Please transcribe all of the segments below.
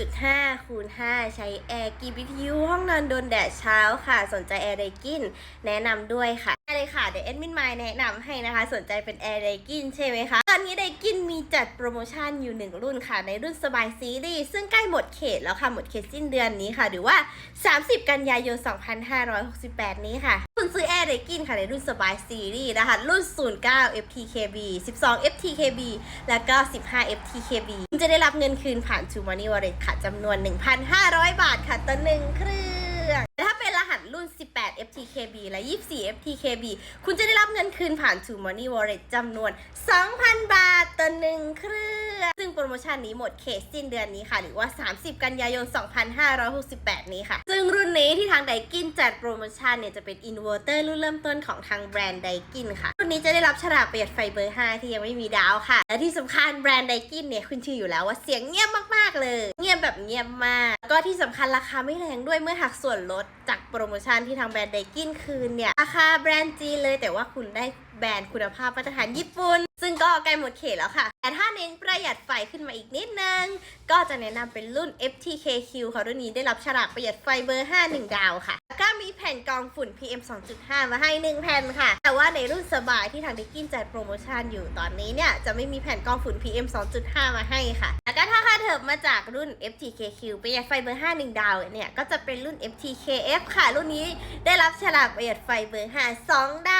2.5คูณ5ใช้แอร์กี่ BTU ห้องนอนโดนแดดเช้าค่ะ สนใจแอร์ไดกินแนะนำด้วยค่ะได้เลยค่ะ เดี๋ยวแอดมินไมล์แนะนำให้นะคะ สนใจเป็นแอร์ไดกินใช่ไหมคะ ตอนนี้ไดกินมีจัดโปรโมชั่นอยู่1รุ่นค่ะ ในรุ่นสบายซีรีส์ซึ่งใกล้หมดเขตแล้วค่ะ หมดเขตสิ้นเดือนนี้ค่ะ หรือว่า 30 กันยายน 2568 นี้ค่ะคุณซื้อแอร์ไดกินค่ะ ในรุ่นสบายซีรีส์นะคะ รุ่น 09 FTKB 12 FTKB แล้วก็ 15 FTKB คุณ จะได้รับเงินคืนผ่าน True Money Wallet ค่ะจำนวน 1,500 บาทค่ะต่อหนึ่งเครื่องถ้าเป็นรหัสรุ่น 18 FTKB และ 24 FTKB คุณจะได้รับเงินคืนผ่าน True Money Wallet จำนวน 2,000 บาทต่อหนึ่งเครื่องซึ่งโปรโมชั่นนี้หมดเขตสิ้นเดือนนี้ค่ะ หรือว่า 30 กันยายน 2568 นี้ค่ะ ซึ่งรุ่นนี้ที่ทางไดกินจัดโปรโมชั่นเนี่ยจะเป็นอินเวอร์เตอร์รุ่นเริ่มต้นของทางแบรนด์ไดกินค่ะ นี้จะได้รับฉลากประหยัดไฟเบอร์ 5 ที่ยังไม่มีดาวค่ะ และที่สำคัญแบรนด์ไดกินเนี่ยคุณชื่ออยู่แล้วว่าเสียงเงียบมากๆเลย เงียบแบบเงียบมาก ก็ที่สำคัญราคาไม่แรงด้วยเมื่อหักส่วนลดจากโปรโมชั่นที่ทางแบรนด์ไดกินคืนเนี่ยราคาแบรนด์จีนเลยแต่ว่าคุณได้แบรนด์คุณภาพมาตรฐานญี่ปุ่น ซึ่งก็ใกล้หมดเขตแล้วค่ะ แต่ถ้าเน้นประหยัดไฟขึ้นมาอีกนิดนึง ก็จะแนะนำเป็นรุ่น FTKQ ค่ะรุ่นนี้ได้รับฉลากประหยัดไฟเบอร์ 5 1 ดาวค่ะ ก็มีแผ่นกรองฝุ่น PM 2.5 มาให้ 1 แผ่นค่ะ แต่ว่าในรุ่นสบายที่ทางดิกินจัดโปรโมชั่นอยู่ตอนนี้เนี่ยจะไม่มีแผ่นกรองฝุ่น PM 2.5 มาให้ค่ะ แล้วก็ถ้าค่าเถิบมาจากรุ่น FTKQ ประหยัดไฟเบอร์ 5 1 ดาวเนี่ยก็จะเป็นรุ่น FTKF ค่ะ รุ่นนี้ได้รับฉลากประหยัดไฟเบอร์ 5 2 ด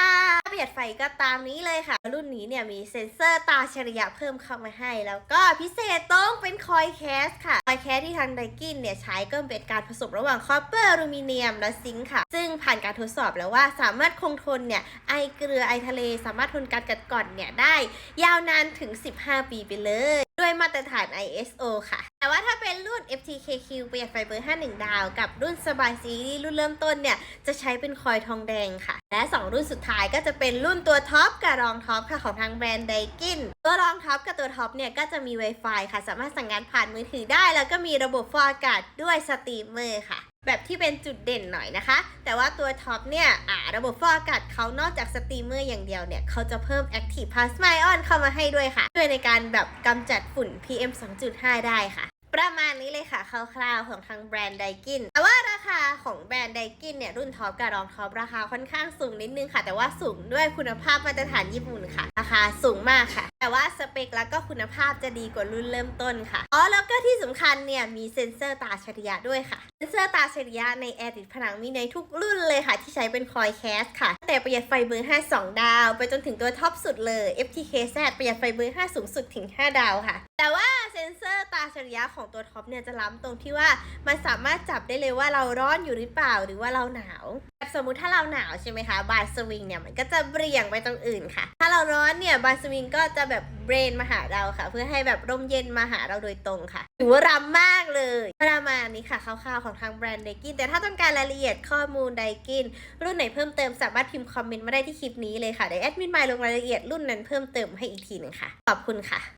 าว ประหยัดไฟก็ตามนี้เลยค่ะ รุ่นนี้เนี่ยมีเซ็นเซอร์ตาฉริยะเพิ่มเข้ามาให้ แล้วก็พิเศษต้องเป็นคอยแคสค่ะ คอยแคสที่ทางไดกินเนี่ยใช้ก็เป็นการผสมระหว่างคอปเปอร์อลูมิเนียมและซิงค์ค่ะ ซึ่งผ่านการทดสอบแล้วว่าสามารถคงทนเนี่ยไอเกลือไอทะเล สามารถทนการกัดกร่อนเนี่ยได้ ยาวนานถึง 15 ปีไปเลย ด้วยมาตรฐาน ISO ค่ะ แต่ว่าถ้าเป็นรุ่น FTKQ ประหยัดไฟเบอร์ 51 ดาว กับรุ่นสบายซีรีส์รุ่นเริ่มต้นเนี่ย จะใช้เป็นคอยทองแดงค่ะ และ 2 รุ่นสุดท้ายก็จะเป็นรุ่นตัวท็อปกับรองท็อปค่ะของทางแบรนด์ไดกินตัวรองท็อปกับตัวท็อปเนี่ย ก็จะมี Wi-Fi ค่ะ สามารถสั่งงานผ่านมือถือได้ แล้วก็มีระบบฟอกอากาศด้วยสตรีมเมอร์ค่ะแบบที่เป็นจุดเด่นหน่อยนะคะ แต่ว่าตัวท็อปเนี่ยอ่าระบบฟอกอากาศเขานอกจากสตรีมเมอร์อย่างเดียวเนี่ย เขาจะเพิ่ม Active Plasma Ion เข้ามาให้ด้วยค่ะ ช่วยในการแบบกำจัดฝุ่น PM 2.5 ได้ค่ะ ประมาณนี้เลยค่ะคร่าวๆของทางแบรนด์ไดกินแต่ว่าราคาของแบรนด์ไดกินเนี่ยรุ่นท็อปกับรองท็อปราคาค่อนข้างสูงนิดนึงค่ะ แต่ว่าสูงด้วยคุณภาพมาตรฐานญี่ปุ่นค่ะ ราคาสูงมากค่ะ แต่ว่าสเปคแล้วก็คุณภาพจะดีกว่ารุ่นเริ่มต้นค่ะอ๋อแล้วก็ที่สำคัญเนี่ยมีเซ็นเซอร์ตาอัจฉริยะด้วยค่ะ เซนเซอร์ตาอัจฉริยะในแอร์ติดผนังมีในทุกรุ่นเลยค่ะ ที่ใช้เป็นคอยแคสค่ะ แต่ประหยัดไฟเบอร์ 5 2 ดาว ไปจนถึงตัวท็อปสุดเลย FTKZ ประหยัดไฟเบอร์ 5 สูงสุดถึง 5 ดาวค่ะ แต่ว่าเซนเซอร์ตาเฉริยะของตัวท็อปเนี่ยจะล้ำตรงที่ว่ามันสามารถจับได้เลยว่าเราร้อนอยู่หรือเปล่าหรือว่าเราหนาว สมมุติถ้าเราหนาวใช่ไหมคะบานสวิงเนี่ยมันก็จะเบี่ยงไปตรงอื่นค่ะ ถ้าเราร้อนเนี่ยบานสวิงก็จะแบบเบรนมาหาเราค่ะ เพื่อให้แบบร่มเย็นมาหาเราโดยตรงค่ะถือว่ารำมากเลยประมาณนี้ค่ะคร่าวๆของทางแบรนด์ไดกินแต่ถ้าต้องการรายละเอียดข้อมูลไดกินรุ่นไหนเพิ่มเติมสามารถพิมพ์คอมเมนต์มาได้ที่คลิปนี้เลยค่ะเดี๋ยวแอดมินมล์ลงรายละเอียดรุ่นนั้นเพิ่มเติมให้อีกทีหนึ่งค่ะขอบคุณค่ะ